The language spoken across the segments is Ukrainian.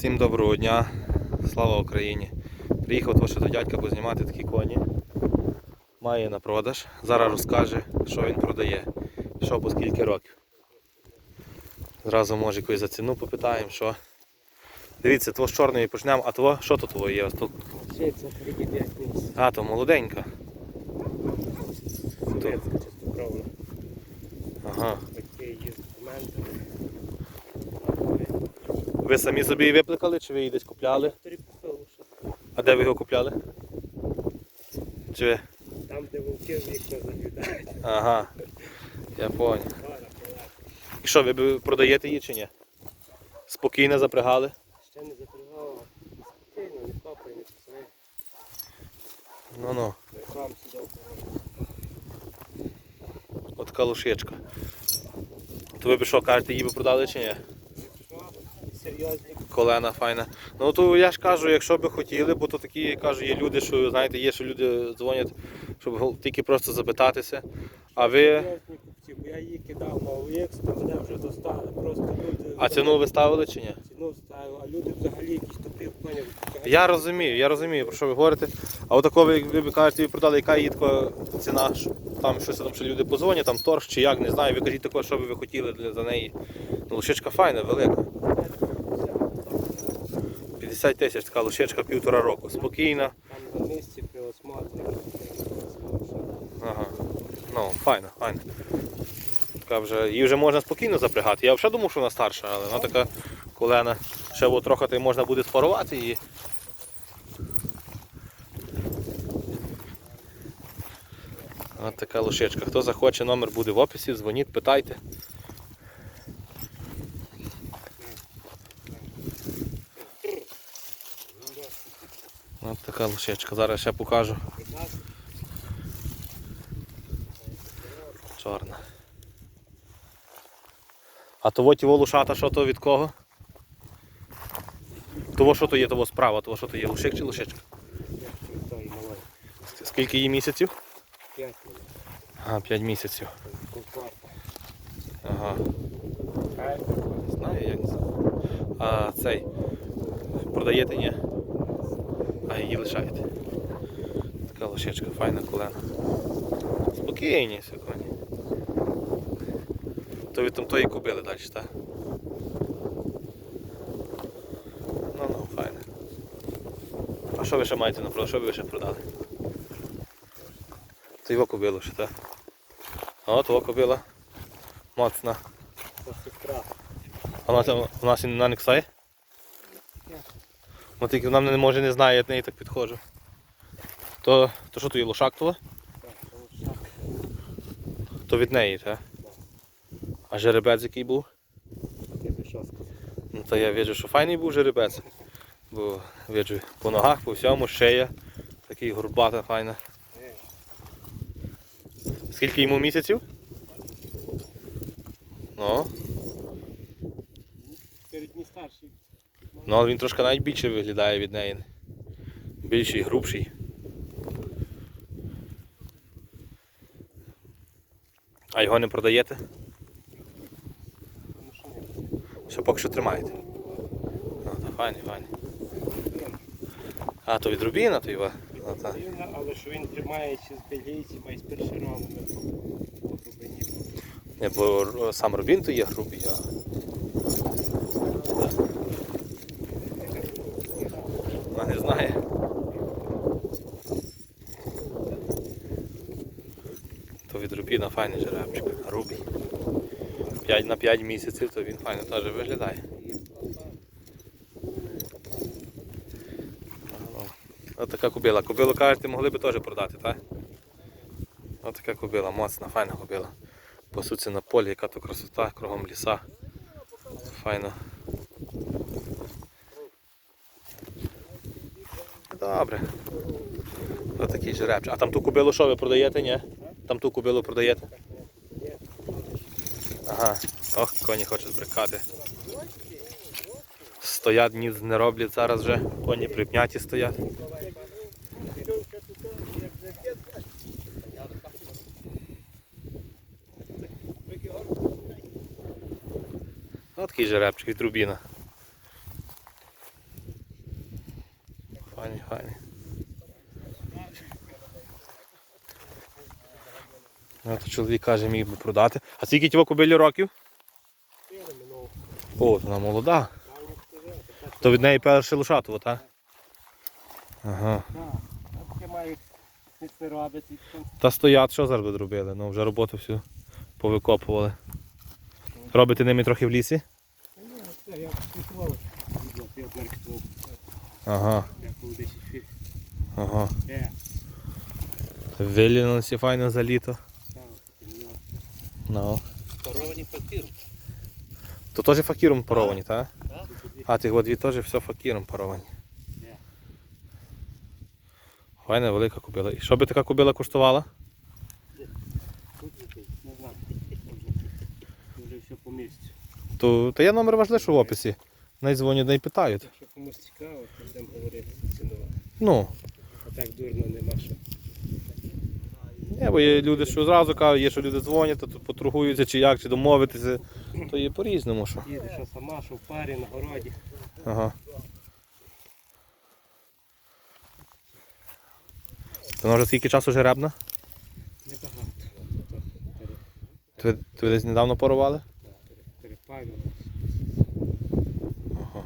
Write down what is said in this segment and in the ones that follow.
Всім доброго дня, слава Україні. Приїхав того, що до дядька познімати такі коні. Має на продаж. Зараз розкаже, що він продає. Що по скільки років. Зразу може якось за ціну попитаємо, що. Дивіться, того з чорної почнемо, а того, що тут того є? Тут- Швеція, ріки 5 місяців. А, то молоденька. Ага. Такі є документи. Ви самі собі її випликали, чи ви її десь купляли? А де ви його купляли? Чи ви? Там, де вовки вікна заглядають. Ага. Я понял. І що, ви продаєте її чи ні? Спокійно запрягали? Ще не запрягав. Спокійно, не хлопай, не писай. Ну-ну. От калушечка. То ви б що, кажете, її б продали чи ні? Колена файна. Ну то я ж кажу, якщо би хотіли, бо то такі кажу, є люди, що знаєте, є, що люди дзвонять, щоб тільки просто запитатися. А ви. Я її кидав на OLX, то мене вже достали. Просто люди... А ціну ви ставили чи ні? Ціну ставили, а люди взагалі якісь тупі коні. Я розумію, я розумію, про що ви говорите. А отако ви, ви б кажете, ви продали, яка її така ціна, там щось там, що люди позвонять, там торг чи як, не знаю. Ви кажіть такого, що би ви хотіли для, за неї. Ну, лошечка файна, велика. 50 тисяч, така лошечка півтора року. Спокійна. Там на місці. Ага. Ну, файна, файна. Така вже, її вже можна спокійно запрягати. Я взагалі думав, що вона старша, але вона така колена. Ще от трохи можна буде спарувати її. Ось така лошечка. Хто захоче, номер буде в описі, дзвоніть, питайте. Ось така лошечка. Зараз ще покажу. Чорна. А того ті лошата, що то від кого? Того що то є, того справа, того що то є лошик чи лошечка? Скільки їй місяців? П'ять. Ага, 5 місяців. Ага. Знаю, як це. А цей. Продаєте, ні? А її лишаєте. Така лошечка, файна колена. Спокійні все коні. То від там тої купили далі, так? Ну ну, файне. А що ви ще маєте на продаж? Що ви ще продали? То його купили ще, так? О, того купила. Моцна. А вона там у нас і на не ксає? Ні. Ну тільки вона мене може не знає, я до неї так підходжу. То, то що то є лошак того? Так, тому шаг. То від неї, так? А жеребець який був? Ну то я бачу, що файний був жеребець. Бо бачу, по ногах, по всьому, шия. Такий горбата файна. Скільки йому місяців? Ну, ну але він трошки навіть більше виглядає від неї. Більший, грубший. А його не продаєте? Що поки що тримаєте? Ну, та файний, файний. А, то від Рубіна, то його. Ну. Дивно, але що він тримає ще з бельгійців, а й з. Не, бо сам Рубін то є грубий, а. Вона не знає. То від Рубіна файний жеребчик, а рубій. 5 на 5 місяців, то він файно теж виглядає. Ось така кобила. Кобилу кажете, могли би теж продати, так? Ось така кобила, моцна, файна кобила. Пасуться на полі, яка то красота, кругом ліса. Файно. Добре. Ось такий жеребчик. А там ту кобилу що ви продаєте, ні? Там ту кобилу продаєте? Ага. Ох, коні хочуть збрикати. Стоять, ніц не роблять зараз вже. Коні припняті стоять. Ось такий жеребчик від Рубіна. Файні, файні. Ну, то чоловік каже, міг би продати. А скільки ті кобилі років? О, вона молода. То від неї перше лошатово, так? Ага. Та стоять, що зараз би зробили? Ну вже роботу всю повикопували. Робите ними трохи в лісі? Ага, ага. Е, файно за літо. Таке, Ну. Паровані фактир. То теж факіром паровані, так? Так? А ті дві теж все факіром паровані. Ні. Файна велика кубила. І що би така кубила коштувала? Не знаю. Вже все по місці. То, та є номер важливий, що в описі. Най дзвонять, най питають. Якщо комусь цікаво, то будемо говорити цінова. Ну, А так дурно нема що. Ні, бо є люди, що зразу кажуть, є, що люди дзвонять, то тут поторгуються, чи як, чи домовитися. То є по-різному. що. Їде, що сама, що в парі, на городі. Ага. То вона вже скільки часу жеребна? Небагато. То ви, то ви десь недавно парували? Перепалювали. Ага.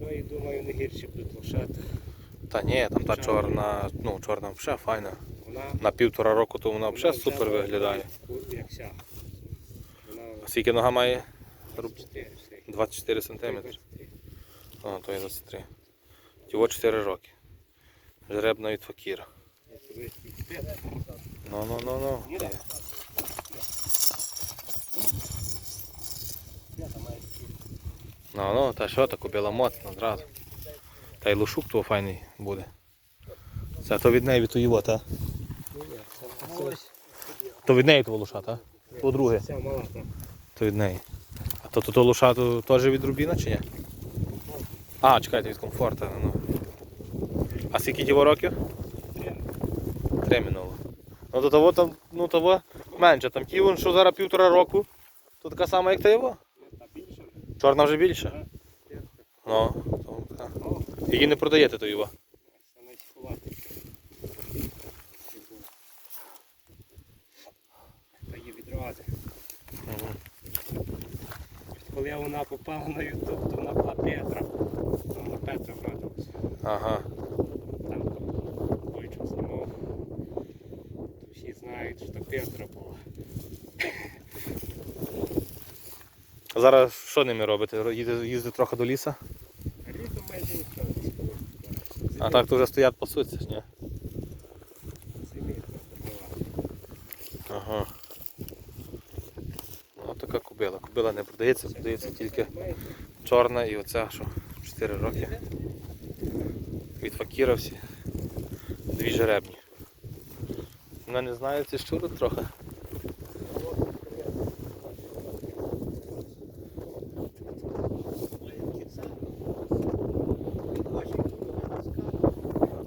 То і думаю, не гірше будуть лошати. Та ні, там та чорна, ну чорна взагалі файна. На півтора року то вона взагалі супер виглядає. таку, А скільки нога має? Руб- 4 все. 24 см. А, то є 23. Тіво 4 роки. Жеребна від факіра. Ну, ну, ну, ну. Ну, ну, та що, та купила моцно одразу. Та й лушук того файний буде. Це то від неї від того, та? То від неї того луша, та? То друге. То від неї. А то то, то луша то теж від Рубіна чи ні? А, чекайте, від комфорта. Ну. А скільки тіво років? Три минуло. Ну то того там, ну того менше. Там ті, вон, що зараз півтора року, то така сама, як та його. Чорна вже більше. Ну, Її не продаєте то його. Та є відрази. Коли вона попала на Ютуб, то вона була Петра. Там на Петра врадилася. Ага. Там Бойчук знімав. Всі знають, що Петра була. А зараз що ними робите? Їздите трохи до ліса? А так то вже стоять пасуться, ні? Ага. Ну така кобила. Кобила не продається, продається тільки чорна і оця, що 4 роки. Від факіра всі. Дві жеребні. Вона не знає, ці щури трохи.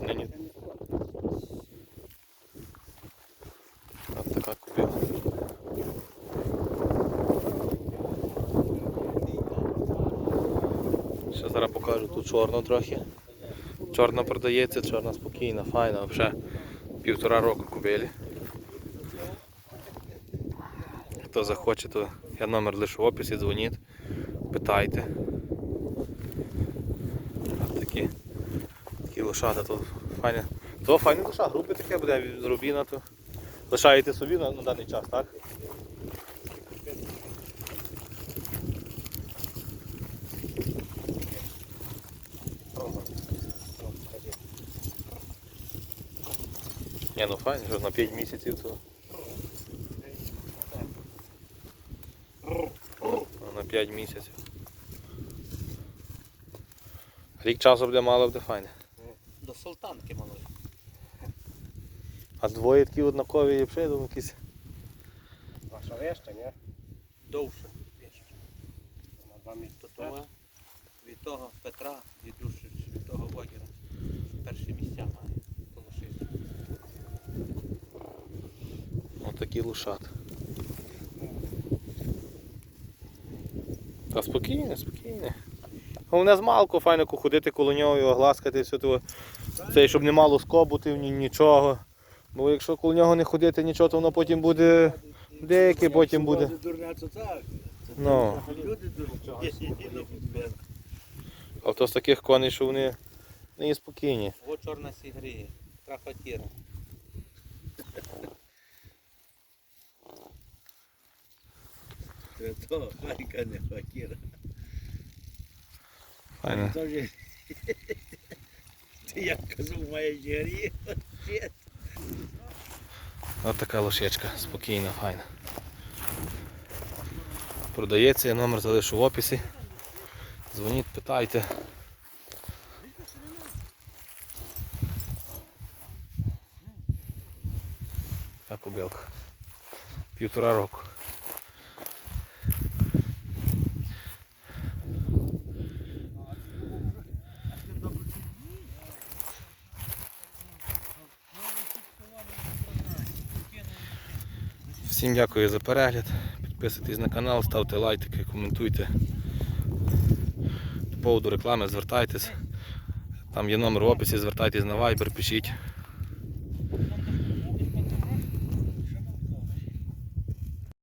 Ні, ні. От така кобила. Ще зараз покажу тут чорну трохи. Чорна продається, чорна спокійна, файна, взагалі півтора року кобилі. Хто захоче, то я номер лишу в описі, дзвоніть, питайте. Такі, такі лошата, то файне. То файна лоша, грубе таке буде від рубіна, то лишаєте собі на, на даний час, так? Ні, ну файно, що на 5 місяців то. Ну, На 5 місяців. Рік часу буде мало буде файне. До султанки малої. А двоє такі однакові, вже думаю, якісь. Ваша решта, ні? Довше. більше. На два місяці. То того, від того Петра, від душі, від того Вогіра. Перші місця має. Отакі лушат. Та спокійне, спокійне. Головне з малку файно ходити коло нього, його гласкати, все то. Це, щоб не мало скобутів, ні, нічого. Бо якщо коло нього не ходити нічого, то воно потім буде деяке, потім буде. Ну. Люди дурні. А то з таких коней, що вони не спокійні. О, чорна сігріє. Трафатіра. То, хайка не хакіра. Файно. То ж, ти як казав, має жирі. Ось така лошечка, спокійна, файна. Продається, я номер залишу в описі. Дзвоніть, питайте. Та кобилка. Півтора року. Всім дякую за перегляд. Підписуйтесь на канал, ставте лайки, коментуйте. По поводу реклами звертайтесь. Там є номер в описі, звертайтесь на Viber, пишіть.